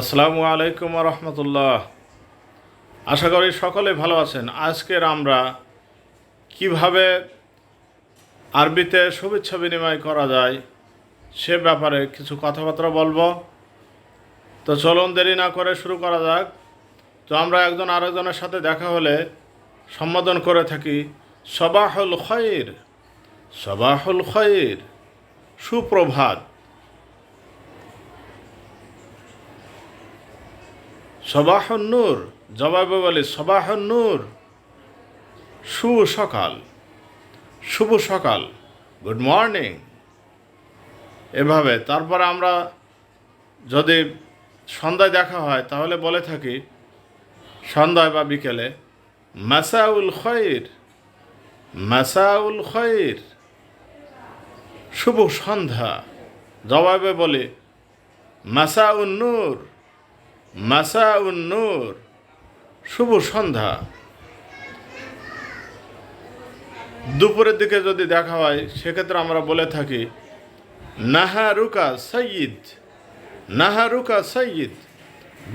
আসসালামু আলাইকুম রহমতুল্লাহ। আশা করি সকলে ভালো আছেন। আজকের আমরা কীভাবে আরবিতে শুভেচ্ছা বিনিময় করা যায় সে ব্যাপারে কিছু কথাবার্তা বলব। তো চলুন দেরি না করে শুরু করা যাক। তো আমরা একজন আরেকজনের সাথে দেখা হলে সম্বোধন করে থাকি। সবাহুল খৈর সবাহুল খৈর, সুপ্রভাত। সবাহন নূর, জবাবে বলে সবাহন নূর। শুভ সকাল শুভ সকাল, গুড মর্নিং। এভাবে তারপর আমরা যদি সন্ধ্যায় দেখা হয়, তাহলে বলে থাকি, সন্ধ্যায় বা বিকেলে, মাসাউল খৈর মাসাউল খৈর। শুভ সন্ধ্যা, জবাবে বলে মাসাউন নূর। মাসাউন নূর, শুভ সন্ধ্যা। দুপুরের দিকে যদি দেখা হয়, সেক্ষেত্রে আমরা বলে থাকি, নাহারুকা সঈদ নাহারুকা সঈদ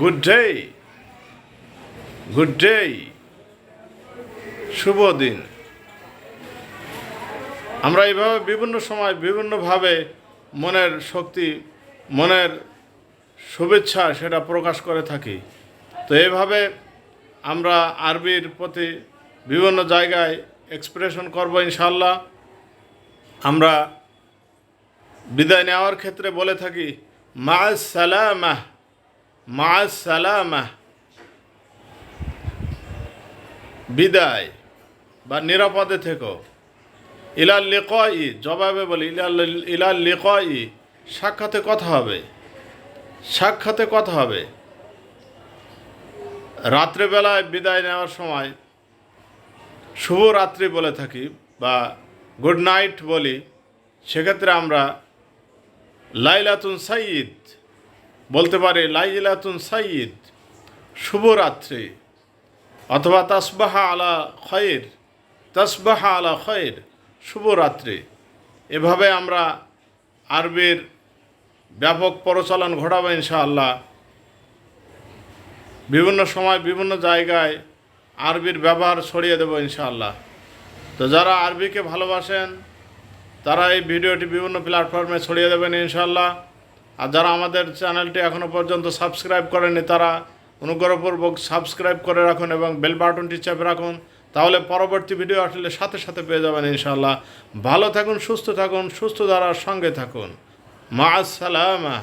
গুড ডে গুড ডে শুভ দিন। আমরা এইভাবে বিভিন্ন সময় বিভিন্নভাবে মনের শক্তি, মনের শুভেচ্ছা সেটা প্রকাশ করে থাকি। তো এভাবে আমরা আরবির প্রতি বিভিন্ন জায়গায় এক্সপ্রেশন করব ইনশাল্লাহ আমরা বিদায় নেওয়ার ক্ষেত্রে বলে থাকি মা সালামাহ মা সালামাহ। বিদায় বা নিরাপদে থেকো। ইলাল লিকই, জবাবে বলি, ইলাল ইলাল লিকই, সাক্ষাতে কথা হবে। সাক্ষাতে কথা হবে। রাত্রেবেলায় বিদায় নেওয়ার সময় শুভ রাত্রি বলে থাকি বা গুড নাইট বলি। সেক্ষেত্রে আমরা লাইলাতুন সাইদ বলতে পারি লাইলাতুন সাইদ শুভরাত্রি। অথবা তসবাহা আলা খয়ের তসবাহা আলা খয়ের শুভরাত্রি। এভাবে আমরা আরবির ব্যাপক প্রচলন ঘটাবো ইনশাআল্লাহ। বিভিন্ন সময় বিভিন্ন জায়গায় আরবির ব্যবহার ছড়িয়ে দেবো ইনশাআল্লাহ। তো যারা আরবিকে ভালোবাসেন, তারা এই ভিডিওটি বিভিন্ন প্ল্যাটফর্মে ছড়িয়ে দেবেন ইনশাআল্লাহ। আর যারা আমাদের চ্যানেলটি এখনও পর্যন্ত সাবস্ক্রাইব করেনি তারা অনুগ্রহপূর্বক সাবস্ক্রাইব করে রাখুন এবং বেল বাটনটি চেপে রাখুন। তাহলে পরবর্তী ভিডিও আসলে সাথে সাথে পেয়ে যাবেন ইনশাআল্লাহ। ভালো থাকুন, সুস্থ থাকুন, সুস্থ ধারার সঙ্গে থাকুন। মা আসসালামা